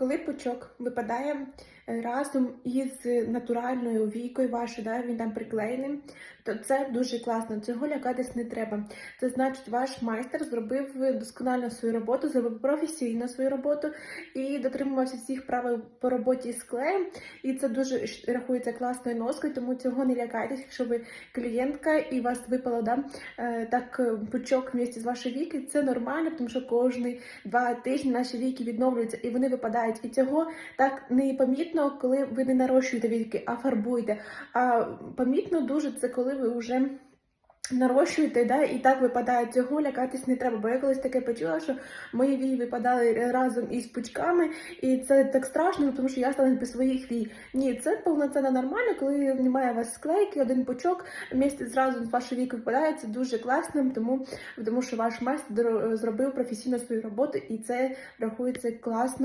Коли пучок випадає е, разом із натуральною війкою вашою, да, він там приклеєний, то це дуже класно. Цього лякатись не треба. Це значить, ваш майстер зробив досконально свою роботу, зробив професійно свою роботу і дотримувався всіх правил по роботі з клеєм. І це дуже рахується класною носкою, тому цього не лякайтесь, якщо ви клієнтка і у вас випало да, е, так е, пучок вместе з вашої віки, це нормально, тому що кожні два тижні наші віки відновлюються і вони випадають. І цього так не помітно, коли ви не нарощуєте віки, а фарбуєте. А помітно дуже це коли ви вже. Нарощуєте, да, і так випадає цього, лякатись не треба. Бо я колись таке почула, що мої вії випадали разом із пучками, і це так страшно, тому що я стала без своїх вій. Ні, це повноцінно нормально, коли немає у вас склейки, один пучок місце зразу з вашої віки випадає. Це дуже класно, тому, тому що ваш майстер зробив професійно свою роботу, і це рахується класно.